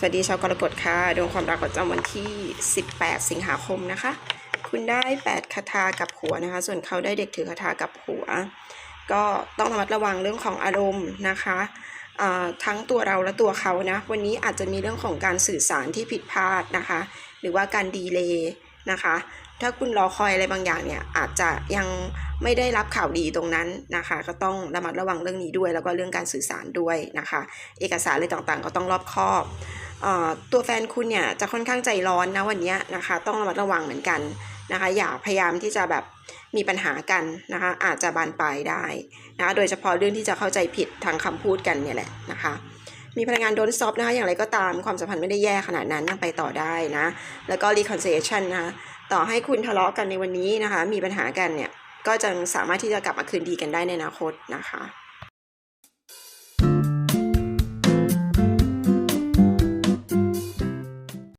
สวัสดีชาวกรกฎค่ะดวงความรักประจำวันที่ 18 สิงหาคมนะคะ คุณได้ 8 คาถากับหัวนะคะ ส่วนเขาได้เด็กถือคาถากับหัว ก็ต้องระมัดระวังเรื่องของอารมณ์นะคะทั้งตัวเราและตัวเขานะวันนี้อาจจะมีเรื่องของการสื่อสารที่ผิดพลาดนะคะ หรือว่าการดีเลย์นะคะ ถ้าคุณรอคอยอะไรบางอย่างเนี่ยอาจจะยังไม่ได้รับข่าวดีตรงนั้นนะคะ ก็ต้องระมัดระวังเรื่องนี้ด้วย แล้วก็เรื่องการสื่อสารด้วยนะคะ เอกสารอะไรต่างๆ ก็ต้องรอบคอบ ตัวแฟนคุณเนี่ยจะค่อนข้างใจร้อนนะวันนี้นะคะ ต้องระมัดระวังเหมือนกันนะคะ อย่าพยายามที่จะแบบมีปัญหากันนะคะ อาจจะบานปลายได้นะคะโดยเฉพาะเรื่องที่จะเข้าใจผิดทางคำพูดกันเนี่ยแหละนะคะมีพลังงานโดนซอฟนะคะ อย่างไรก็ตามความสัมพันธ์ไม่ได้แย่ขนาดนั้นยังไปต่อได้นะ แล้วก็ reconciliation นะคะต่อให้คุณทะเลาะกันในวันนี้นะคะ มีปัญหากันเนี่ย ก็จะสามารถที่จะกลับมาคืนดีกันได้ในอนาคตนะคะ